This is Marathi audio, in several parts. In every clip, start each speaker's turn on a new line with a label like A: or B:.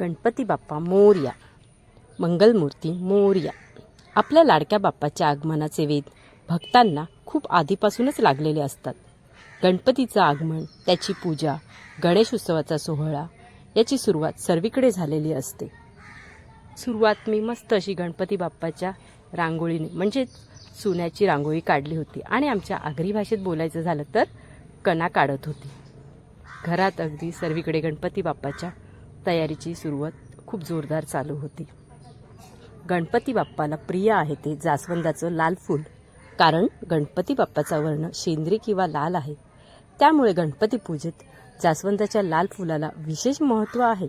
A: गणपती बाप्पा मोरया. मंगलमूर्ती मोरया. आपल्या लाडक्या बाप्पाच्या आगमनाचे वेध भक्तांना खूप आधीपासूनच लागलेले असतात. गणपतीचं आगमन त्याची पूजा गणेश उत्सवाचा सोहळा याची सुरुवात सर्वीकडे झालेली असते. सुरुवात मी मस्त अशी गणपती बाप्पाच्या रांगोळीने म्हणजेच सोन्याची रांगोळी काढली होती आणि आमच्या आगरी भाषेत बोलायचं झालं तर कणा काढत होती. घरात अगदी सर्वीकडे गणपती बाप्पाच्या तयारीची सुरुवात खूप जोरदार चालू होती. गणपती बाप्पाला प्रिय आहे ते जास्वंदाचं लाल फूल. कारण गणपती बाप्पाचा वर्ण शेंद्री किंवा लाल आहे. त्यामुळे गणपती पूजेत जास्वंदाच्या लाल फुलाला विशेष महत्त्व आहे.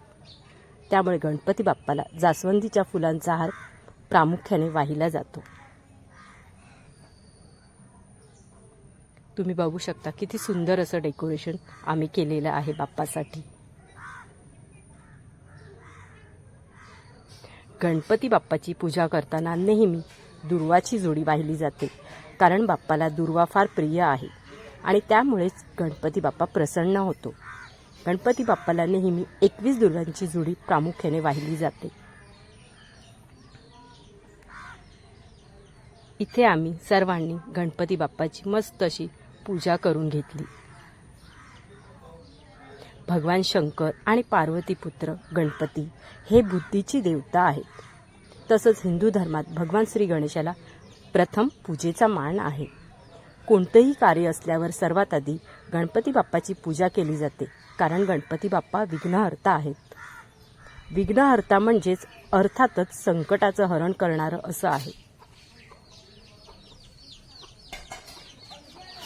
A: त्यामुळे गणपती बाप्पाला जास्वंदीच्या फुलांचा हार प्रामुख्याने वाहिला जातो. तुम्ही बघू शकता किती सुंदर असं डेकोरेशन आम्ही केलेलं आहे बाप्पासाठी. गणपती बाप्पाची पूजा करताना नेहमी दुर्वाची जोडी वाहिली जाते. कारण बाप्पाला दुर्वा फार प्रिय आहे आणि त्यामुळेच गणपती बाप्पा प्रसन्न होतो. गणपती बाप्पाला नेहमी एकवीस दुर्वांची जोडी प्रामुख्याने वाहिली जाते. इथे आम्ही सर्वांनी गणपती बाप्पाची मस्त अशी पूजा करून घेतली. भगवान शंकर आणि पार्वतीपुत्र गणपती हे बुद्धीची देवता आहेत. तसंच हिंदू धर्मात भगवान श्री गणेशाला प्रथम पूजेचा मान आहे. कोणतंही कार्य असल्यावर सर्वात आधी गणपती बाप्पाची पूजा केली जाते कारण गणपती बाप्पा विघ्नहर्ता आहेत. विघ्नहर्ता म्हणजेच अर्थातच संकटाचं हरण करणारं असं आहे.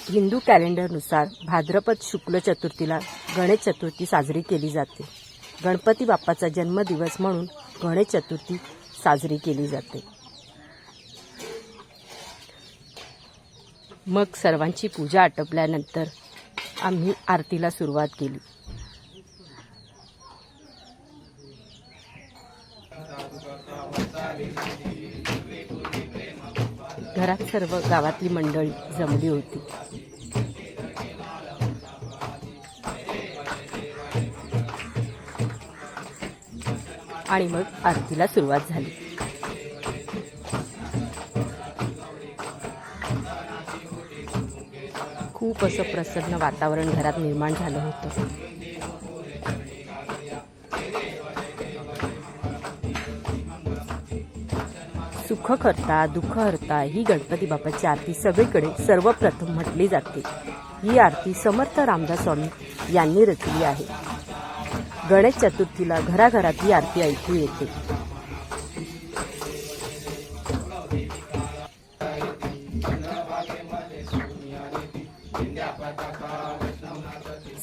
A: हिंदू कॅलेंडरनुसार भाद्रपद शुक्ल चतुर्थीला गणेश चतुर्थी साजरी केली जाते. गणपती बाप्पाचा जन्मदिवस म्हणून गणेश चतुर्थी साजरी केली जाते. मग सर्वांची पूजा आटपल्यानंतर आम्ही आरतीला सुरुवात केली. घरात सर्व गावातली मंडळी जमली होती. आणि मग आरतीला सुरुवात झाली. खूप असं प्रसन्न वातावरण घरात निर्माण झालं होतं. सुख करता दुःख हरता ही गणपती बाप्पाची आरती सगळीकडे सर्वप्रथम म्हटली जाते. ही आरती समर्थ रामदास स्वामी यांनी रचली आहे. गणेश चतुर्थीला घराघरात ही आरती ऐकू येते.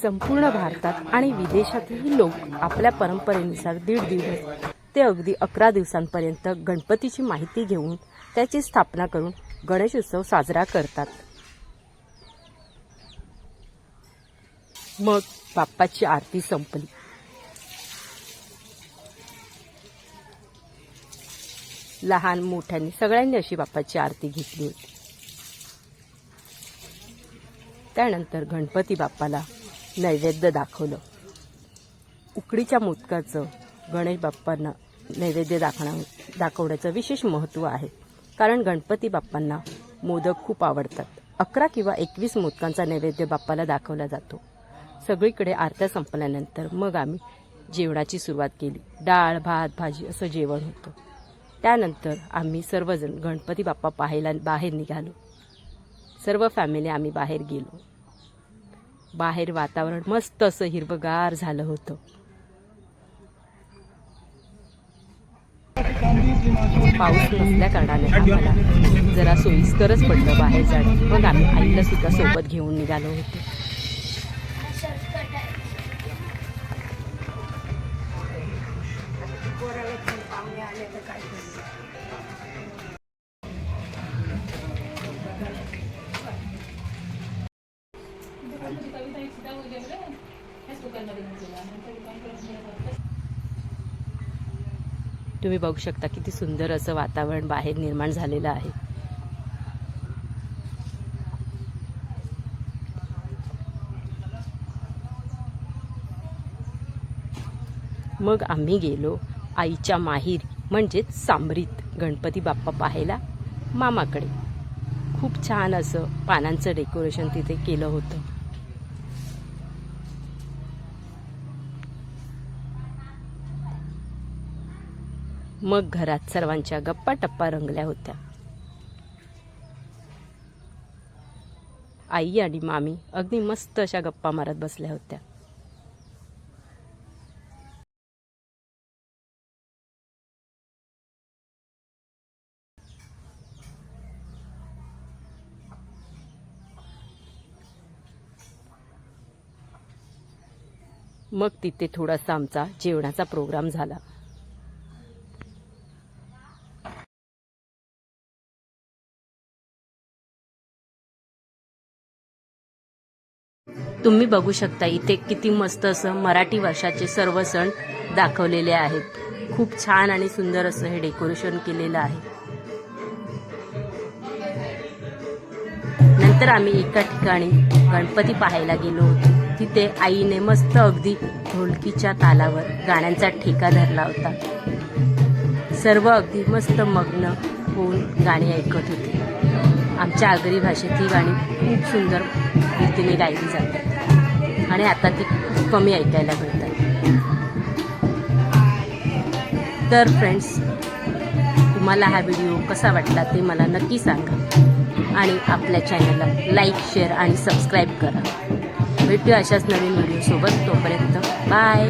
A: संपूर्ण भारतात आणि विदेशातही लोक आपल्या परंपरेनुसार दीड दिवस ते अगदी अकरा दिवसांपर्यंत गणपतीची माहिती घेऊन त्याची स्थापना करून गणेश उत्सव साजरा करतात. मग बाप्पाची आरती संपली. लहान मोठ्यांनी सगळ्यांनी अशी बाप्पाची आरती घेतली होती. त्यानंतर गणपती बाप्पाला नैवेद्य दाखवलं. उकडीच्या मोदकाचं गणेश बाप्पांना नैवेद्य दाखवण्या दाखवण्याचं विशेष महत्त्व आहे. कारण गणपती बाप्पांना मोदक खूप आवडतात. अकरा किंवा एकवीस मोदकांचा नैवेद्य बाप्पाला दाखवला जातो. सगळीकडे आरत्या संपल्यानंतर मग आम्ही जेवणाची सुरुवात केली. डाळ भात भाजी असं जेवण होतं. त्यानंतर आम्ही सर्वजण गणपती बाप्पा पाहायला बाहेर निघालो. सर्व फॅमिली आम्ही बाहेर गेलो. बाहेर वातावरण मस्त असं हिरवगार झालं होतं. पाऊस नसल्या कारणाने आम्हाला जरा सोयीस्करच पडलं बाहेर जाणं मग आम्ही आईला सुद्धा सोबत घेऊन निघालो होतो. तुम्ही बघू शकता किती सुंदर असं वातावरण बाहेर निर्माण झालेलं आहे. मग आम्ही गेलो. आईच्या माहीर म्हणजेच सांबरीत गणपती बाप्पा पाहायला मामाकडे. खूप छान असं पानांचं डेकोरेशन तिथे केलं होतं. मग घरात सर्वांच्या गप्पा टप्पा रंगल्या होत्या. आई आणि मामी अगदी मस्त अशा गप्पा मारत बसल्या होत्या. मग तिथे थोडासा आमचा जेवणाचा प्रोग्राम झाला. तुम्ही बघू शकता इथे किती मस्त असं मराठी वर्षाचे सर्व सण दाखवलेले आहेत. खूप छान आणि सुंदर असं हे डेकोरेशन केलेलं आहे. नंतर आम्ही एका ठिकाणी गणपती पाहायला गेलो होतो. तिथे आईने मस्त अगदी ढोलकीच्या तालावर गाण्यांचा ठेका धरला होता. सर्व अगदी मस्त मग्न होऊन गाणी ऐकत होते. आमच्या आगरी भाषेत ही गाणी खूप सुंदर रीतीने गायली जातात आणि आता ती खूप कमी ऐकायला मिळतात. तर फ्रेंड्स तुम्हाला हा व्हिडिओ कसा वाटला ते मला नक्की सांगा आणि आपल्या चॅनलला लाईक शेअर आणि सबस्क्राईब करा. भेटूया अशाच नवीन व्हिडिओसोबत तोपर्यंत बाय